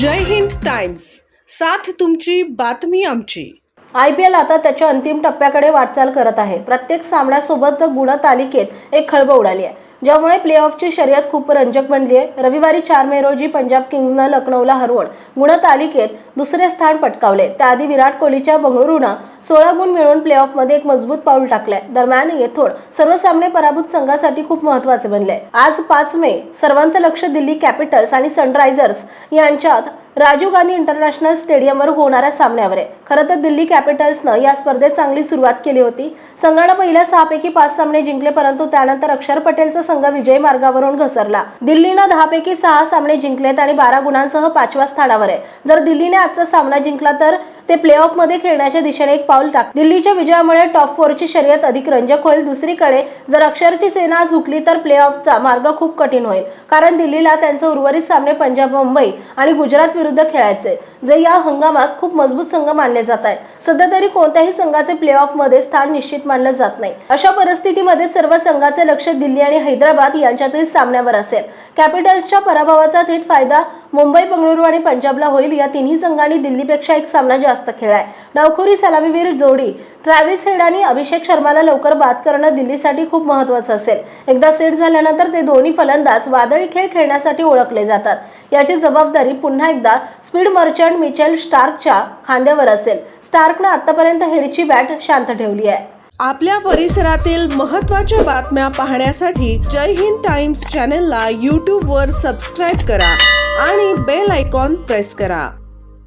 जय Hind times. साथ तुमची बातमी आमची. आय पी एल आता त्याच्या अंतिम टप्प्याकडे वाटचाल करत आहे. प्रत्येक सामन्यासोबत गुणतालिकेत एक खळबळ उडाली आहे. ज्यामुळे प्लेऑफची शर्यत खूप रंजक बनली आहे. रविवारी चार मे रोजी पंजाब किंग्जनं लखनौला हरवून गुणतालिकेत दुसरे स्थान पटकावले. त्याआधी विराट कोहलीच्या बंगळुरूनं सोळा गुण मिळवून प्लेऑफमध्ये एक मजबूत पाऊल टाकलंय. दरम्यान येथून सर्व सामने पराभूत संघासाठी खूप महत्त्वाचे बनले. आज पाच मे सर्वांचं लक्ष दिल्ली कॅपिटल्स आणि सनरायझर्स यांच्यात राजीव गांधी इंटरनॅशनल स्टेडियमवर होणाऱ्या सामन्यावर. आहे खरं तर दिल्ली कॅपिटल्सनं या स्पर्धेत चांगली सुरुवात केली होती. संघानं पहिल्या सहापैकी पाच सामने जिंकले परंतु त्यानंतर अक्षर पटेलचा संघ विजय मार्गावरून घसरला. दिल्लीनं दहापैकी सहा सामने जिंकलेत आणि बारा गुणांसह पाचव्या स्थानावर. आहे जर दिल्लीने आजचा सामना जिंकला तर ते प्लेऑफमध्ये खेळण्याच्या दिशेने एक पाऊल टाक. दिल्लीच्या विजयामुळे टॉप फोरची शर्यत अधिक रंजक होईल. दुसरीकडे जर अक्षरची सेना आज हुकली तर प्लेऑफचा मार्ग खूप कठीण होईल. कारण दिल्लीला त्यांचे उर्वरित सामने पंजाब मुंबई आणि गुजरात विरुद्ध खेळायचे जे या हंगामात खूप मजबूत संघ मानले जात आहेत. सध्या तरी कोणत्याही संघाचे प्लेऑफमध्ये स्थान निश्चित मानलं जात नाही. अशा परिस्थितीमध्ये सर्व संघाचे लक्ष दिल्ली आणि हैदराबाद यांच्यातील सामन्यावर असेल. कॅपिटल्सच्या पराभवाचा थेट फायदा मुंबई बंगळुरू आणि पंजाबला होईल या तिन्ही संघांनी दिल्लीपेक्षा एक सामना जास्त खेळाय डावखोरी सलामीवीर जोडी ट्रॅव्हिस हेड आणि अभिषेक शर्माला लवकर बाद करणं दिल्लीसाठी खूप महत्वाचं असेल. एकदा सेट झाल्यानंतर ते दोन्ही फलंदाज वादळी खेळ खेळण्यासाठी ओळखले जातात. याची जबाबदारी पुन्हा एकदा स्पीड मर्चंट मिचेल स्टार्कच्या खांद्यावर असेल. स्टार्कनं आतापर्यंत हेडची बॅट शांत ठेवली आहे. आपल्या परिसरातील महत्त्वाच्या बातम्या पाहण्यासाठी जय हिंद टाइम्स चॅनलला यूट्यूबवर सबस्क्राईब करा आणि बेल आयकॉन प्रेस करा.